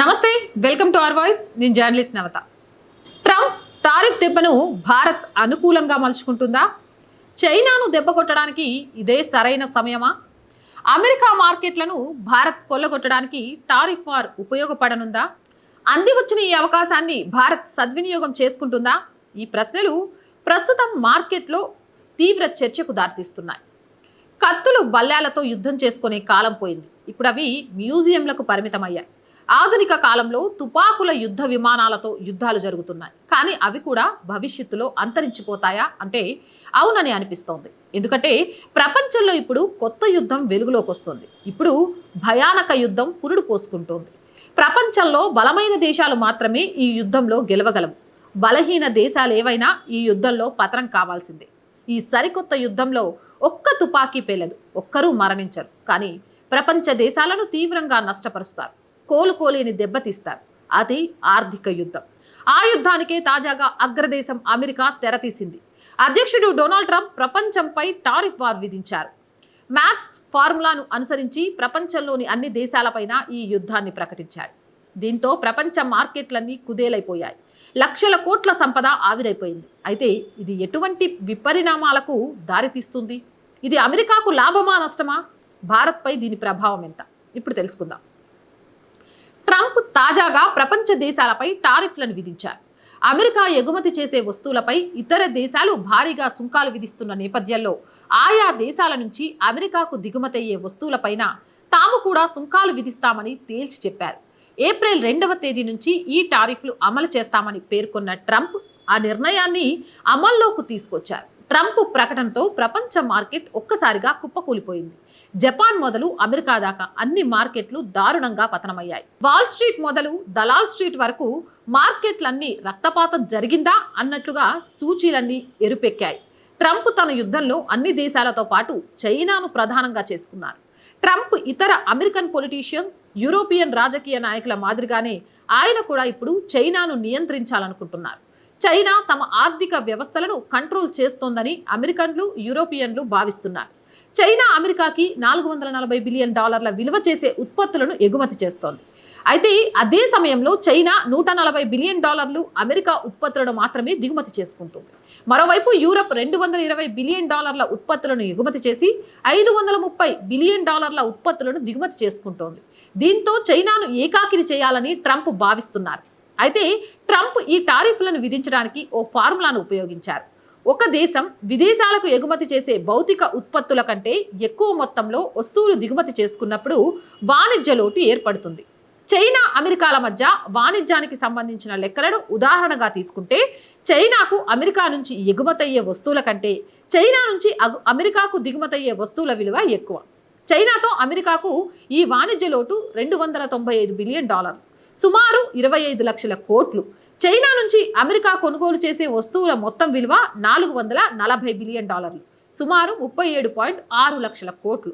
నమస్తే welcome to our voice. నేను journalist నవత. Trump tariff దెబ్బను భారత్ అనుకూలంగా మలుచుకుంటుందా? చైనాను దెబ్బ కొట్టడానికి ఇదే సరైన సమయమా? అమెరికా మార్కెట్లను భారత్ కొల్లగొట్టడానికి టారిఫ్ వార్ ఉపయోగపడనుందా? అంది వచ్చిన ఈ అవకాశాన్ని భారత్ సద్వినియోగం చేసుకుంటుందా? ఈ ప్రశ్నలు ప్రస్తుతం మార్కెట్లో తీవ్ర చర్చకు దారితీస్తున్నాయి. కత్తులు బల్లాలతో యుద్ధం చేసుకునే కాలం పోయింది. ఇప్పుడు అవి మ్యూజియంలకు పరిమితమయ్యాయి. ఆధునిక కాలంలో తుపాకుల యుద్ధ విమానాలతో యుద్ధాలు జరుగుతున్నాయి. కానీ అవి కూడా భవిష్యత్తులో అంతరించిపోతాయా అంటే అవునని అనిపిస్తోంది. ఎందుకంటే ప్రపంచంలో ఇప్పుడు కొత్త యుద్ధం వెలుగులోకి వస్తుంది. ఇప్పుడు భయానక యుద్ధం పురుడు పోసుకుంటోంది. ప్రపంచంలో బలమైన దేశాలు మాత్రమే ఈ యుద్ధంలో గెలవగలవు. బలహీన దేశాలు ఏవైనా ఈ యుద్ధంలో పతనం కావాల్సిందే. ఈ సరికొత్త యుద్ధంలో ఒక్క తుపాకీ పేలదు. ఒక్కరూ మరణించరు. కానీ ప్రపంచ దేశాలను తీవ్రంగా నష్టపరుస్తారు. కోలుకోలేని దెబ్బతీస్తారు. అది ఆర్థిక యుద్ధం. ఆ యుద్ధానికే తాజాగా అగ్రదేశం అమెరికా తెరతీసింది. అధ్యక్షుడు డొనాల్డ్ ట్రంప్ ప్రపంచంపై టారిఫ్ వార్ విధించారు. మ్యాథ్స్ ఫార్ములాను అనుసరించి ప్రపంచంలోని అన్ని దేశాలపైన ఈ యుద్ధాన్ని ప్రకటించాడు దీంతో ప్రపంచ మార్కెట్లన్నీ కుదేలైపోయాయి. లక్షల కోట్ల సంపద ఆవిరైపోయింది. అయితే ఇది ఎటువంటి విపరిణామాలకు దారితీస్తుంది? ఇది అమెరికాకు లాభమా నష్టమా? భారత్పై దీని ప్రభావం ఎంత? ఇప్పుడు తెలుసుకుందాం. ట్రంప్ తాజాగా ప్రపంచ దేశాలపై టారిఫ్లను విధించారు. అమెరికా ఎగుమతి చేసే వస్తువులపై ఇతర దేశాలు భారీగా సుంకాలు విధిస్తున్న నేపథ్యంలో ఆయా దేశాల నుంచి అమెరికాకు దిగుమతయ్యే వస్తువులపైన తాము కూడా సుంకాలు విధిస్తామని తేల్చి చెప్పారు. ఏప్రిల్ రెండవ తేదీ నుంచి ఈ టారిఫ్లు అమలు చేస్తామని పేర్కొన్న ట్రంప్ ఆ నిర్ణయాన్ని అమల్లోకి తీసుకొచ్చారు. ట్రంప్ ప్రకటనతో ప్రపంచ మార్కెట్ ఒక్కసారిగా కుప్పకూలిపోయింది. జపాన్ మొదలు అమెరికా దాకా అన్ని మార్కెట్లు దారుణంగా పతనమయ్యాయి. వాల్ స్ట్రీట్ మొదలు దలాల్ స్ట్రీట్ వరకు మార్కెట్లన్నీ రక్తపాతం జరిగిందా అన్నట్లుగా సూచీలన్నీ ఎరుపెక్కాయి. ట్రంప్ తన యుద్ధంలో అన్ని దేశాలతో పాటు చైనాను ప్రధానంగా చేసుకున్నారు. ట్రంప్ ఇతర అమెరికన్ పొలిటీషియన్స్ యూరోపియన్ రాజకీయ నాయకుల మాదిరిగానే ఆయన కూడా ఇప్పుడు చైనాను నియంత్రించాలనుకుంటున్నారు. చైనా తమ ఆర్థిక వ్యవస్థలను కంట్రోల్ చేస్తోందని అమెరికన్లు యూరోపియన్లు భావిస్తున్నారు. చైనా అమెరికాకి నాలుగు వందల నలభై బిలియన్ డాలర్ల విలువ చేసే ఉత్పత్తులను ఎగుమతి చేస్తోంది. అయితే అదే సమయంలో చైనా నూట నలభై బిలియన్ డాలర్లు అమెరికా ఉత్పత్తులను మాత్రమే దిగుమతి చేసుకుంటుంది. మరోవైపు యూరప్ రెండు వందల ఇరవై బిలియన్ డాలర్ల ఉత్పత్తులను ఎగుమతి చేసి ఐదు వందల ముప్పై బిలియన్ డాలర్ల ఉత్పత్తులను దిగుమతి చేసుకుంటోంది. దీంతో చైనాను ఏకాకిని చేయాలని ట్రంప్ భావిస్తున్నారు. అయితే ట్రంప్ ఈ టారిఫ్లను విధించడానికి ఓ ఫార్ములాను ఉపయోగించారు. ఒక దేశం విదేశాలకు ఎగుమతి చేసే భౌతిక ఉత్పత్తుల కంటే ఎక్కువ మొత్తంలో వస్తువులు దిగుమతి చేసుకున్నప్పుడు వాణిజ్య లోటు ఏర్పడుతుంది. చైనా అమెరికాల మధ్య వాణిజ్యానికి సంబంధించిన లెక్కలను ఉదాహరణగా తీసుకుంటే చైనాకు అమెరికా నుంచి ఎగుమతయ్యే వస్తువుల కంటే చైనా నుంచి అగు- అమెరికాకు దిగుమతయ్యే వస్తువుల విలువ ఎక్కువ. చైనాతో అమెరికాకు ఈ వాణిజ్య లోటు రెండు వందల తొంభై ఐదు బిలియన్ డాలర్లు. సుమారు ఇరవై ఐదు లక్షల కోట్లు. చైనా నుంచి అమెరికా కొనుగోలు చేసే వస్తువుల మొత్తం విలువ నాలుగు వందల నలభై బిలియన్ డాలర్లు. సుమారు ముప్పై ఏడు పాయింట్ ఆరు లక్షల కోట్లు.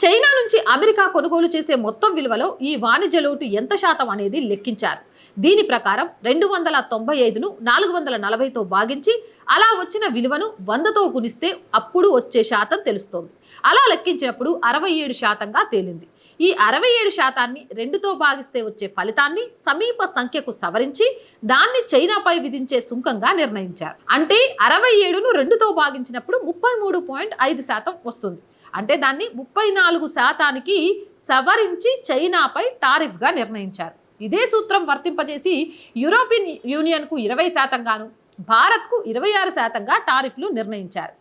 చైనా నుంచి అమెరికా కొనుగోలు చేసే మొత్తం విలువలో ఈ వాణిజ్య లోటు ఎంత శాతం అనేది లెక్కించారు. దీని ప్రకారం రెండు వందల తొంభై ఐదును నాలుగు వందల నలభైతో భాగించి అలా వచ్చిన విలువను వందతో గుణిస్తే అప్పుడు వచ్చే శాతం తెలుస్తోంది. అలా లెక్కించినప్పుడు అరవై ఏడు శాతంగా తేలింది. ఈ అరవై ఏడు శాతాన్ని రెండుతో భాగిస్తే వచ్చే ఫలితాన్ని సమీప సంఖ్యకు సవరించి దాన్ని చైనాపై విధించే సుంకంగా నిర్ణయించారు. అంటే అరవై ఏడును రెండుతో భాగించినప్పుడు ముప్పై మూడు పాయింట్ ఐదు శాతం వస్తుంది. అంటే దాన్ని ముప్పై నాలుగు శాతానికి సవరించి చైనాపై టారిఫ్గా నిర్ణయించారు. ఇదే సూత్రం వర్తింపజేసి యూరోపియన్ యూనియన్కు ఇరవై శాతంగాను భారత్కు ఇరవై ఆరు శాతంగా టారిఫ్లు నిర్ణయించారు.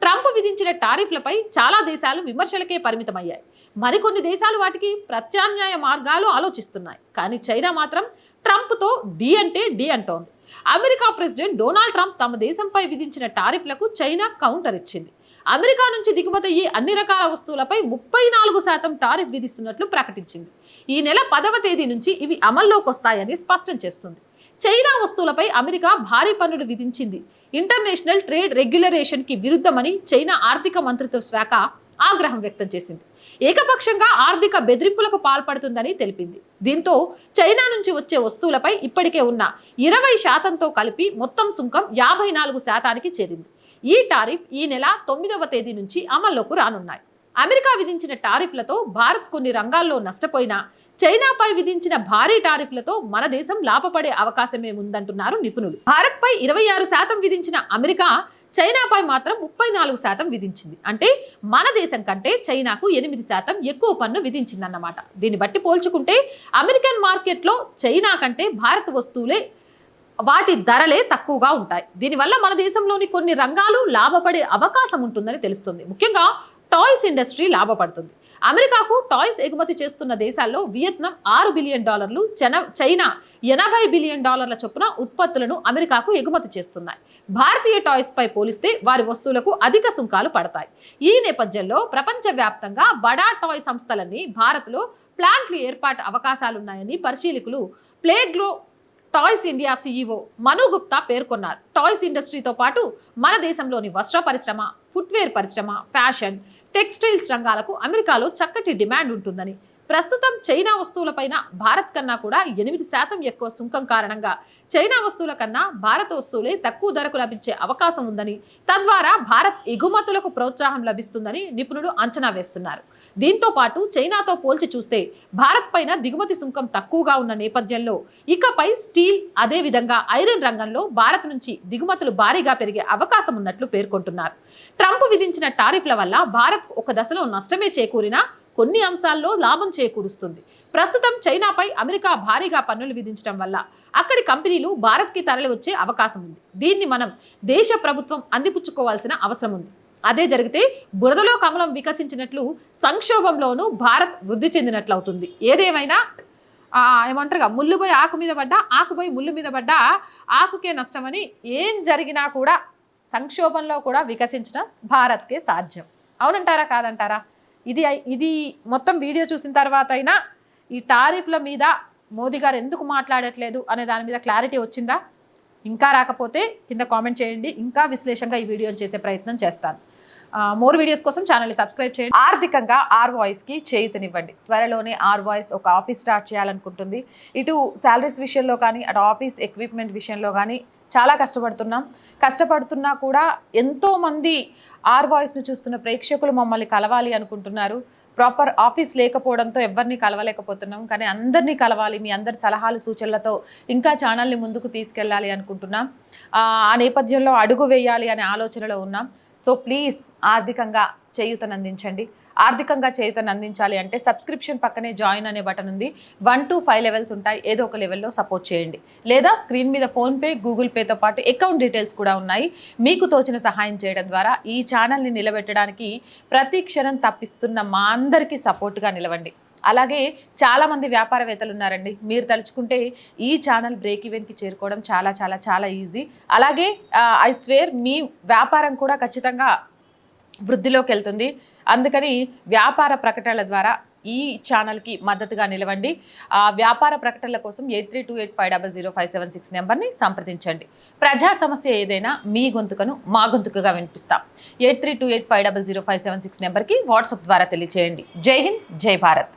ట్రంప్ విధించిన టారిఫ్లపై చాలా దేశాలు విమర్శలకే పరిమితమయ్యాయి. మరికొన్ని దేశాలు వాటికి ప్రత్యామ్నాయ మార్గాలు ఆలోచిస్తున్నాయి. కానీ చైనా మాత్రం ట్రంప్తో డి అంటే డి అంటోంది. అమెరికా ప్రెసిడెంట్ డొనాల్డ్ ట్రంప్ తమ దేశంపై విధించిన టారిఫ్లకు చైనా కౌంటర్ ఇచ్చింది. అమెరికా నుంచి దిగుమతయ్యే అన్ని రకాల వస్తువులపై ముప్పై నాలుగు శాతం టారిఫ్ విధిస్తున్నట్లు ప్రకటించింది. ఈ నెల పదవ తేదీ నుంచి ఇవి అమల్లోకి వస్తాయని స్పష్టం చేస్తుంది. చైనా వస్తువులపై అమెరికా భారీ పన్నులు విధించింది. ఇంటర్నేషనల్ ట్రేడ్ రెగ్యులరేషన్కి విరుద్ధమని చైనా ఆర్థిక మంత్రిత్వ శాఖ ఆగ్రహం వ్యక్తం చేసింది. ఏకపక్షంగా ఆర్థిక బెదిరింపులకు పాల్పడుతుందని తెలిపింది. దీంతో చైనా నుంచి వచ్చే వస్తువులపై ఇప్పటికే ఉన్న ఇరవై శాతంతో కలిపి మొత్తం సుంకం యాభై నాలుగు శాతానికి చేరింది. ఈ టారిఫ్ ఈ నెల తొమ్మిదవ తేదీ నుంచి అమల్లోకి రానున్నాయి. అమెరికా విధించిన టారిఫ్లతో భారత్ కొన్ని రంగాల్లో నష్టపోయినా చైనాపై విధించిన భారీ టారిఫ్లతో మన దేశం లాభపడే అవకాశమే ఉందంటున్నారు నిపుణులు. భారత్పై ఇరవై ఆరు శాతం విధించిన అమెరికా చైనాపై మాత్రం ముప్పై నాలుగు శాతం విధించింది. అంటే మన దేశం కంటే చైనాకు ఎనిమిది శాతం ఎక్కువ పన్ను విధించిందన్నమాట. దీన్ని బట్టి పోల్చుకుంటే అమెరికన్ మార్కెట్లో చైనా కంటే భారత వస్తువులే వాటి ధరలే తక్కువగా ఉంటాయి. దీనివల్ల మన దేశంలోని కొన్ని రంగాలు లాభపడే అవకాశం ఉంటుందని తెలుస్తుంది. ముఖ్యంగా టాయ్స్ ఇండస్ట్రీ లాభపడుతుంది. అమెరికాకు టాయ్స్ ఎగుమతి చేస్తున్న దేశాల్లో వియత్నాం ఆరు బిలియన్ డాలర్లు చన చైనా ఎనభై బిలియన్ డాలర్ల చొప్పున ఉత్పత్తులను అమెరికాకు ఎగుమతి చేస్తున్నాయి. భారతీయ టాయ్స్ పై పోలిస్తే వారి వస్తువులకు అధిక సుంకాలు పడతాయి. ఈ నేపథ్యంలో ప్రపంచవ్యాప్తంగా బడా టాయ్ సంస్థలన్నీ భారత్లో ప్లాంట్లు ఏర్పాటు అవకాశాలున్నాయని పరిశీలకులు ప్లేగ్లో toys India CEO Manu Gupta పేర్కొన్నారు. టాయ్స్ ఇండస్ట్రీతో పాటు మన దేశంలోని వస్త్ర పరిశ్రమ ఫుట్వేర్ పరిశ్రమ ఫ్యాషన్ టెక్స్టైల్స్ రంగాలకు అమెరికాలో చక్కటి డిమాండ్ ఉంటుందని ప్రస్తుతం చైనా వస్తువులపైన భారత్ కన్నా కూడా ఎనిమిది శాతం ఎక్కువ సుంకం కారణంగా చైనా వస్తువుల కన్నా భారత వస్తువులే తక్కువ ధరకు లభించే అవకాశం ఉందని తద్వారా భారత్ ఎగుమతులకు ప్రోత్సాహం లభిస్తుందని నిపుణులు అంచనా వేస్తున్నారు. దీంతో పాటు చైనాతో పోల్చి చూస్తే భారత్ పైన దిగుమతి సుంకం తక్కువగా ఉన్న నేపథ్యంలో ఇకపై స్టీల్ అదేవిధంగా ఐరన్ రంగంలో భారత్ నుంచి దిగుమతులు భారీగా పెరిగే అవకాశం ఉన్నట్లు పేర్కొంటున్నారు. ట్రంప్ విధించిన టారిఫ్ల వల్ల భారత్ ఒక దశలో నష్టమే చేకూరినా కొన్ని అంశాల్లో లాభం చేకూరుస్తుంది. ప్రస్తుతం చైనాపై అమెరికా భారీగా పన్నులు విధించడం వల్ల అక్కడి కంపెనీలు భారత్కి తరలి వచ్చే అవకాశం ఉంది. దీన్ని మనం దేశ ప్రభుత్వం అందిపుచ్చుకోవాల్సిన అవసరం ఉంది. అదే జరిగితే బురదలో కమలం వికసించినట్లు సంక్షోభంలోనూ భారత్ వృద్ధి చెందినట్లు అవుతుంది ఏదేమైనా ఏమంటారుగా ముళ్ళుపోయి ఆకు మీద పడ్డా ఆకుపోయి ముళ్ళు మీద పడ్డా ఆకుకే నష్టమని ఏం జరిగినా కూడా సంక్షోభంలో కూడా వికసించడం భారత్కే సాధ్యం. అవునంటారా కాదంటారా? ఇది ఇది మొత్తం వీడియో చూసిన తర్వాత అయినా ఈ టారిఫ్ల మీద మోదీ గారు ఎందుకు మాట్లాడట్లేదు అనే దాని మీద క్లారిటీ వచ్చిందా? ఇంకా రాకపోతే కింద కామెంట్ చేయండి. ఇంకా విశ్లేషంగా ఈ వీడియోని చేసే ప్రయత్నం చేస్తాను. మోర్ వీడియోస్ కోసం ఛానల్ని సబ్స్క్రైబ్ చేయండి. ఆర్థికంగా ఆర్ వాయిస్కి చేయుతనివ్వండి. త్వరలోనే ఆర్ వాయిస్ ఒక ఆఫీస్ స్టార్ట్ చేయాలనుకుంటుంది. ఇటు శాలరీస్ విషయంలో కానీ అటు ఆఫీస్ ఎక్విప్మెంట్ విషయంలో కానీ చాలా కష్టపడుతున్నాం. కష్టపడుతున్నా కూడా ఎంతోమంది ఆర్ వాయిస్ని చూస్తున్న ప్రేక్షకులు మమ్మల్ని కలవాలి అనుకుంటున్నారు. ప్రాపర్ ఆఫీస్ లేకపోవడంతో ఎవరిని కలవలేకపోతున్నాం. కానీ అందరినీ కలవాలి మీ అందరి సలహాలు సూచనలతో ఇంకా ఛానల్ని ముందుకు తీసుకెళ్ళాలి అనుకుంటున్నాం. ఆ నేపథ్యంలో అడుగు వేయాలి అనే ఆలోచనలో ఉన్నాం. సో ప్లీజ్ ఆర్థికంగా చేయూతనందించండి ఆర్థికంగా చేయూతను అందించాలి అంటే సబ్స్క్రిప్షన్ పక్కనే జాయిన్ అనే బటన్ ఉంది. వన్ టు ఫైవ్ లెవెల్స్ ఉంటాయి. ఏదో ఒక లెవెల్లో సపోర్ట్ చేయండి. లేదా స్క్రీన్ మీద ఫోన్పే గూగుల్ పేతో పాటు అకౌంట్ డీటెయిల్స్ కూడా ఉన్నాయి. మీకు తోచిన సహాయం చేయడం ద్వారా ఈ ఛానల్ని నిలబెట్టడానికి ప్రతి క్షణం తప్పిస్తున్న మా అందరికీ సపోర్ట్గా నిలవండి. అలాగే చాలామంది వ్యాపారవేత్తలు ఉన్నారండి. మీరు తలుచుకుంటే ఈ ఛానల్ బ్రేక్ ఈవెన్కి చేరుకోవడం చాలా చాలా చాలా ఈజీ అలాగే ఐ స్వేర్ మీ వ్యాపారం కూడా ఖచ్చితంగా వృద్ధిలోకి వెళ్తుంది. అందుకని వ్యాపార ప్రకటనల ద్వారా ఈ ఛానల్కి మద్దతుగా నిలవండి. ఆ వ్యాపార ప్రకటనల కోసం eight three two eight five double zero five seven six నెంబర్ని సంప్రదించండి. ప్రజా సమస్య ఏదైనా మీ గొంతుకను మా గొంతుకగా వినిపిస్తాం. Eight three two eight five double zero five seven six నెంబర్కి వాట్సాప్ ద్వారా తెలియచేయండి. జై హింద్ జై భారత్.